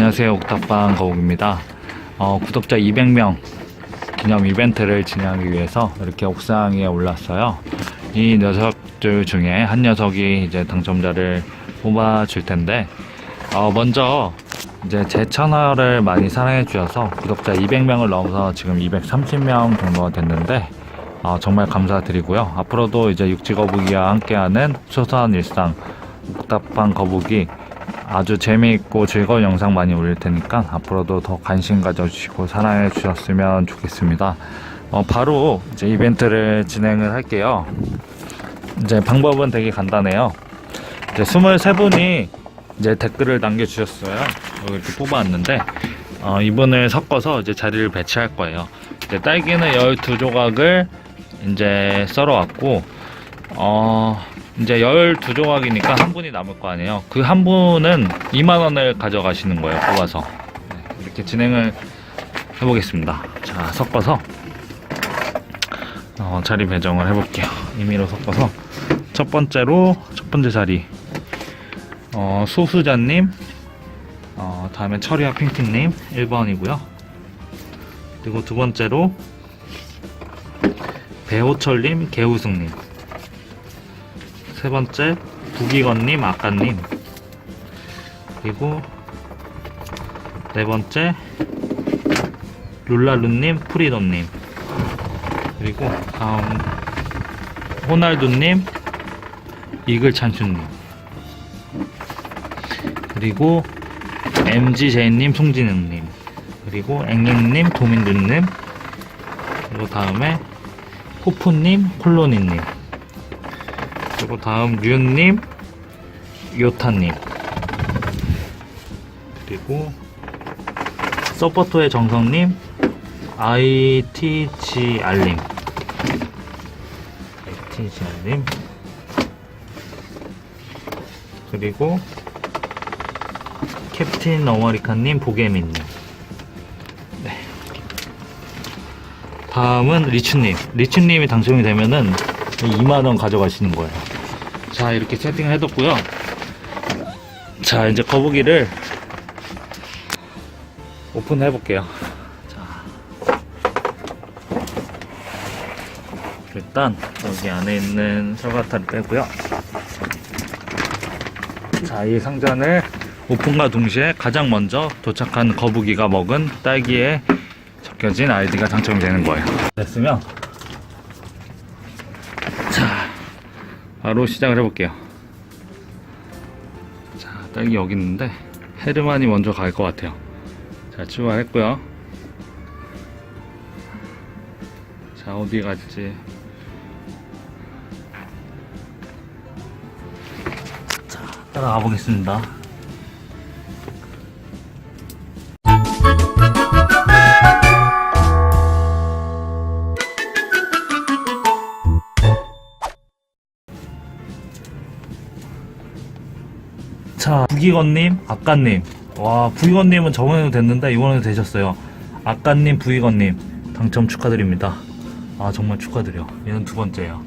안녕하세요. 옥탑방 거욱입니다. 어, 구독자 200명 기념 이벤트를 진행하기 위해서 이렇게 옥상에 올랐어요. 이 녀석들 중에 한 녀석이 이제 당첨자를 뽑아 줄 텐데 어, 먼저 이제 제 채널을 많이 사랑해 주셔서 구독자 200명을 넘어서 지금 230명 정도가 됐는데 어, 정말 감사드리고요. 앞으로도 이제 육지거북이와 함께하는 소소한 일상 옥탑방 거북이 아주 재미있고 즐거운 영상 많이 올릴 테니까 앞으로도 더 관심 가져주시고 사랑해 주셨으면 좋겠습니다. 어, 바로 이제 이벤트를 진행을 할게요. 이제 방법은 되게 간단해요. 이제 23분이 이제 댓글을 남겨주셨어요. 이렇게 뽑아왔는데, 어, 이분을 섞어서 이제 자리를 배치할 거예요. 이제 딸기는 12조각을 이제 썰어왔고, 어, 이제 12조각이니까 한 분이 남을 거 아니에요. 그 한 분은 2만 원을 가져가시는 거예요, 뽑아서. 네, 이렇게 진행을 해보겠습니다. 자, 섞어서, 어, 자리 배정을 해볼게요. 임의로 섞어서. 첫 번째로, 첫 번째 자리, 어, 소수자님, 어, 다음에 철이와 핑핑님 1번이고요. 그리고 두 번째로, 배호철님, 개우승님. 세 번째 부기건님, 아까님. 그리고 네 번째 룰라루님, 프리덤님. 그리고 다음 호날두님, 이글찬슈님. 그리고 MGJ님, 송진웅님. 그리고 앵앵님, 도민두님. 그리고 다음에 호프님, 콜로니님 그리고 다음 류님, 요타님. 그리고 서포터의 정성님, ITGR님. ITGR님. 그리고 캡틴 어머리카님, 보게민님. 네. 다음은 리츠님. 리츠님이 당첨이 되면은 2만원 가져가시는 거예요 자 이렇게 세팅을 해뒀고요. 자 이제 거북이를 오픈해 볼게요. 자. 일단 여기 안에 있는 설가타를 빼고요. 자 이 상자를 오픈과 동시에 가장 먼저 도착한 거북이가 먹은 딸기에 적혀진 아이디가 당첨이 되는 거예요. 됐으면 바로 시작을 해볼게요. 자, 딸기 여기 있는데 헤르만이 먼저 갈 것 같아요. 자, 출발했고요. 자, 어디 갔지? 자, 따라가 보겠습니다. 자, 부기건님, 아까님. 와, 부기건님은 저번에도 됐는데 이번에도 되셨어요. 아까님, 부기건님 당첨 축하드립니다. 아, 정말 축하드려. 얘는 두 번째예요.